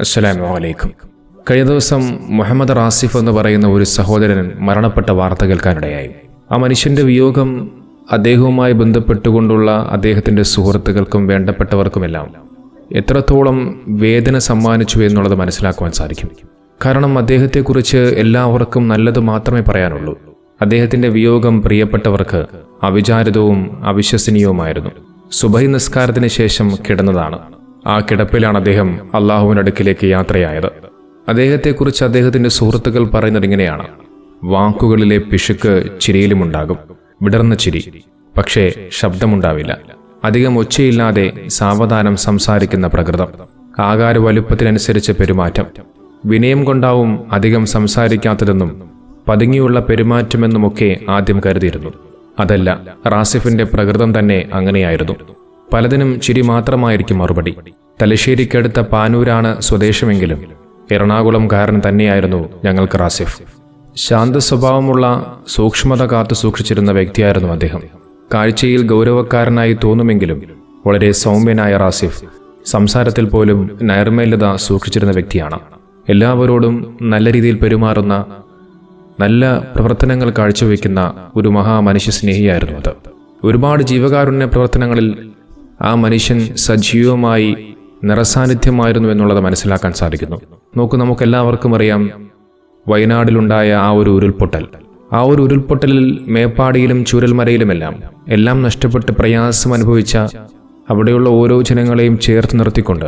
അസ്സലാമു അലൈക്കും. കഴിഞ്ഞ ദിവസം മുഹമ്മദ് റാസിഫ് എന്ന് പറയുന്ന ഒരു സഹോദരൻ മരണപ്പെട്ട വാർത്ത കേൾക്കാനിടയായി. ആ മനുഷ്യന്റെ വിയോഗം അദ്ദേഹവുമായി ബന്ധപ്പെട്ടുകൊണ്ടുള്ള അദ്ദേഹത്തിന്റെ സുഹൃത്തുക്കൾക്കും വേണ്ടപ്പെട്ടവർക്കുമെല്ലാം എത്രത്തോളം വേദന സമ്മാനിച്ചു എന്നുള്ളത് മനസ്സിലാക്കുവാൻ സാധിക്കും. കാരണം അദ്ദേഹത്തെക്കുറിച്ച് എല്ലാവർക്കും നല്ലത് മാത്രമേ പറയാനുള്ളൂ. അദ്ദേഹത്തിന്റെ വിയോഗം പ്രിയപ്പെട്ടവർക്ക് അവിചാരിതവും അവിശ്വസനീയവുമായിരുന്നു. സുബൈ നിസ്കാരത്തിന് ശേഷം കിടന്നതാണ്. ആ കിടപ്പിലാണ് അദ്ദേഹം അള്ളാഹുവിന്റെ അടുക്കിലേക്ക് യാത്രയായത്. അദ്ദേഹത്തെക്കുറിച്ച് അദ്ദേഹത്തിന്റെ സുഹൃത്തുക്കൾ പറയുന്നത് ഇങ്ങനെയാണ് വാക്കുകളിലെ പിശുക്ക് ചിരിയിലുമുണ്ടാകും. വിടർന്ന ചിരി. പക്ഷേ ശബ്ദമുണ്ടാവില്ല. അധികം ഒച്ചയില്ലാതെ സാവധാനം സംസാരിക്കുന്ന പ്രകൃതം. ആകാര വലുപ്പത്തിനനുസരിച്ച് പെരുമാറ്റം. വിനയം കൊണ്ടാവും അധികം സംസാരിക്കാത്തതെന്നും പതുങ്ങിയുള്ള പെരുമാറ്റമെന്നുമൊക്കെ ആദ്യം കരുതിയിരുന്നു. അതല്ല റാസിഫിന്റെ പ്രകൃതം തന്നെ അങ്ങനെയായിരുന്നു. പലതിനും ചിരി മാത്രമായിരിക്കും മറുപടി. തലശ്ശേരിക്കടുത്ത പാനൂരാണ് സ്വദേശമെങ്കിലും എറണാകുളംകാരൻ തന്നെയായിരുന്നു ഞങ്ങൾക്ക് റാസിഫ്. ശാന്ത സ്വഭാവമുള്ള സൂക്ഷ്മത കാത്തു സൂക്ഷിച്ചിരുന്ന വ്യക്തിയായിരുന്നു അദ്ദേഹം. കാഴ്ചയിൽ ഗൗരവക്കാരനായി തോന്നുമെങ്കിലും വളരെ സൗമ്യനായ റാസിഫ് സംസാരത്തിൽ പോലും നൈർമല്യത സൂക്ഷിച്ചിരുന്ന വ്യക്തിയാണ്. എല്ലാവരോടും നല്ല രീതിയിൽ പെരുമാറുന്ന നല്ല പ്രവർത്തനങ്ങൾ കാഴ്ചവെക്കുന്ന ഒരു മഹാമനുഷ്യ സ്നേഹിയായിരുന്നു അത്. ഒരുപാട് ജീവകാരുണ്യ പ്രവർത്തനങ്ങളിൽ ആ മനുഷ്യൻ സജീവമായി നിറസാന്നിധ്യമായിരുന്നു എന്നുള്ളത് മനസ്സിലാക്കാൻ സാധിക്കുന്നു. നോക്കൂ നമുക്കെല്ലാവർക്കും അറിയാം വയനാടിലുണ്ടായ ആ ഒരു ഉരുൾപൊട്ടൽ. ആ ഒരു ഉരുൾപൊട്ടലിൽ മേപ്പാടിയിലും ചൂരൽമലയിലുമെല്ലാം എല്ലാം നഷ്ടപ്പെട്ട് പ്രയാസം അനുഭവിച്ച അവിടെയുള്ള ഓരോ ജനങ്ങളെയും ചേർത്ത് നിർത്തിക്കൊണ്ട്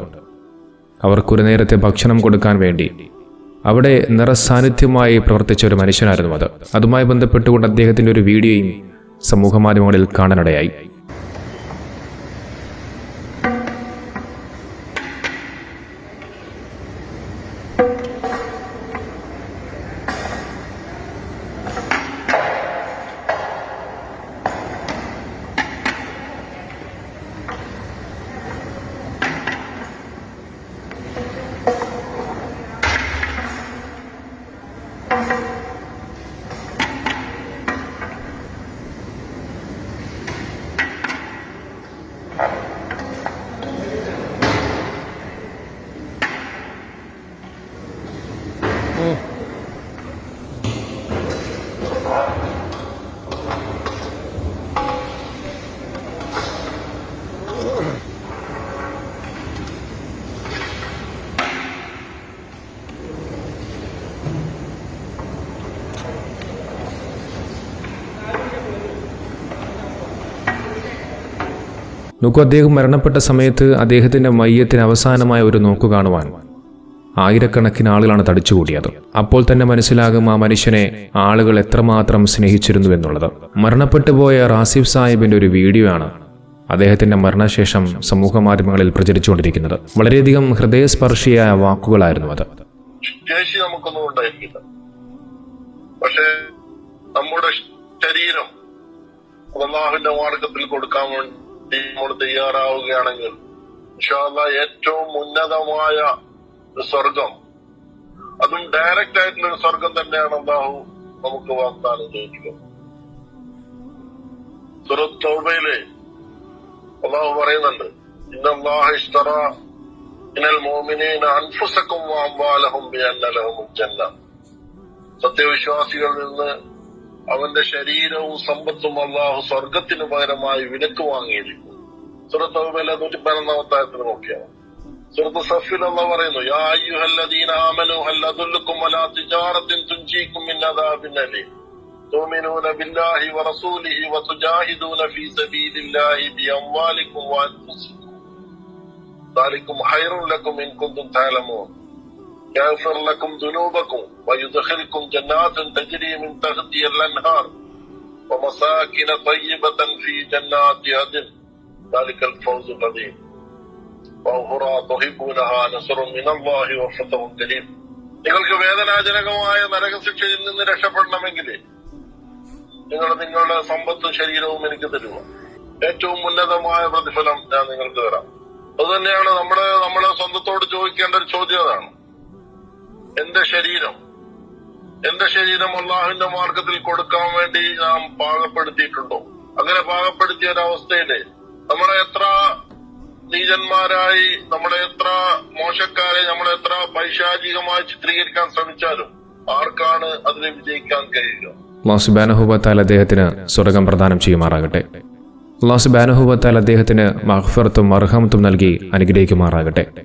അവർക്കൊരു നേരത്തെ ഭക്ഷണം കൊടുക്കാൻ വേണ്ടി അവിടെ നിറസാന്നിധ്യമായി പ്രവർത്തിച്ച ഒരു മനുഷ്യനായിരുന്നു അത്. അതുമായി ബന്ധപ്പെട്ടുകൊണ്ട് അദ്ദേഹത്തിന്റെ ഒരു വീഡിയോയും സമൂഹ മാധ്യമങ്ങളിൽ കാണാനിടയായി. നോക്കൂ അദ്ദേഹം മരണപ്പെട്ട സമയത്ത് അദ്ദേഹത്തിന്റെ മയ്യത്തിന് അവസാനമായ ഒരു നോക്കു കാണുവാൻ ആയിരക്കണക്കിന് ആളുകളാണ് തടിച്ചുകൂടിയത്. അപ്പോൾ തന്നെ മനസ്സിലാകും ആ മനുഷ്യനെ ആളുകൾ എത്രമാത്രം സ്നേഹിച്ചിരുന്നു എന്നുള്ളത്. മരണപ്പെട്ടു പോയ റാസിഫ് സാഹിബിന്റെ ഒരു വീഡിയോ ആണ് അദ്ദേഹത്തിന്റെ മരണശേഷം സമൂഹ മാധ്യമങ്ങളിൽ പ്രചരിച്ചുകൊണ്ടിരിക്കുന്നത്. വളരെയധികം ഹൃദയസ്പർശിയായ വാക്കുകളായിരുന്നു അത്. പക്ഷെ നമ്മുടെ ശരീരം അള്ളാഹുവിന്റെ മാർഗത്തിൽ കൊടുക്കാൻ വേണ്ടി നമ്മൾ തയ്യാറാവുകയാണെങ്കിൽ ഇൻഷാല്ല ഏറ്റവും ഉന്നതമായ സ്വർഗം അതും ഡയറക്റ്റ് ആയിട്ടുള്ള ഒരു സ്വർഗം തന്നെയാണ് അള്ളാഹു നമുക്ക് വാഗ്ദാനം ചെയ്തിട്ടുള്ളത് സുറത്ത് തൗബയിലെ അള്ളാഹു പറയുന്നുണ്ട് ഇന്നല്ലാഹ ഇഷ്തറ ഇനൽ മോമിനീന അൻഫുസക്കും വാമ്പാലഹും സത്യവിശ്വാസികളിൽ നിന്ന് അവന്റെ ശരീരവും സമ്പത്തും അള്ളാഹു സ്വർഗത്തിന് പകരമായി വിലക്ക് വാങ്ങിയിരിക്കുന്നു സുഹൃത്ത് തൗബയിലെ നൂറ്റി പതിനൊന്നാമത്തെ ആയത്തിൽ നോക്കിയാണ് സുഹൃത്ത് സഫിൽ അള്ള പറയുന്നു യാ അയ്യുഹല്ലദീന ആമനു ഹൽ അദുല്ലുക്കും അലാ തിജാറത്തിൻ തുൻജീക്കും മിൻ അദാബിൻ അലീം تؤمنون بالله ورسوله وتجاهدون في سبيل الله بأموالكم وأنفسكم ذلكم خير لكم إن كنتم تعلمون يغفر لكم ذنوبكم ويدخلكم جنات تجري من تحتها الأنهار ومساكن طيبة في جنات عدن ذلك الفوز العظيم وأخرى تحبونها نصر من الله وفتح كريم നിങ്ങൾക്ക് വേദനാജനകമായ നരകശിക്ഷയിൽ നിന്ന് രക്ഷപ്പെടണമെങ്കിൽ നിങ്ങൾ നിങ്ങളുടെ സമ്പത്തും ശരീരവും എനിക്ക് തരുക ഏറ്റവും ഉന്നതമായ പ്രതിഫലം ഞാൻ നിങ്ങൾക്ക് തരാം അതുതന്നെയാണ് നമ്മുടെ നമ്മളെ സ്വന്തത്തോട് ചോദിക്കേണ്ട ഒരു ചോദ്യം അതാണ് എന്റെ ശരീരം? എന്റെ ശരീരം അള്ളാഹുവിന്റെ മാർഗത്തിൽ കൊടുക്കാൻ വേണ്ടി നാം പാകപ്പെടുത്തിയിട്ടുണ്ടോ? അങ്ങനെ പാകപ്പെടുത്തിയ ഒരവസ്ഥയിൽ നമ്മളെ എത്ര നീചന്മാരായി നമ്മളെ എത്ര മോശക്കാരെ നമ്മളെ എത്ര പൈശാചികമായി ചിത്രീകരിക്കാൻ ശ്രമിച്ചാലും ആർക്കാണ് അതിനെ വിജയിക്കാൻ കഴിയുക? അള്ളാഹു സുബാനഹുബത്താൽ അദ്ദേഹത്തിന് സ്വർഗം പ്രദാനം ചെയ്യുമാറാകട്ടെ. ലാസ് ബാനഹുബത്താൽ അദ്ദേഹത്തിന് മഹ്ഫറത്തും അർഹമത്തും നൽകി അനുഗ്രഹിക്കുമാറാകട്ടെ.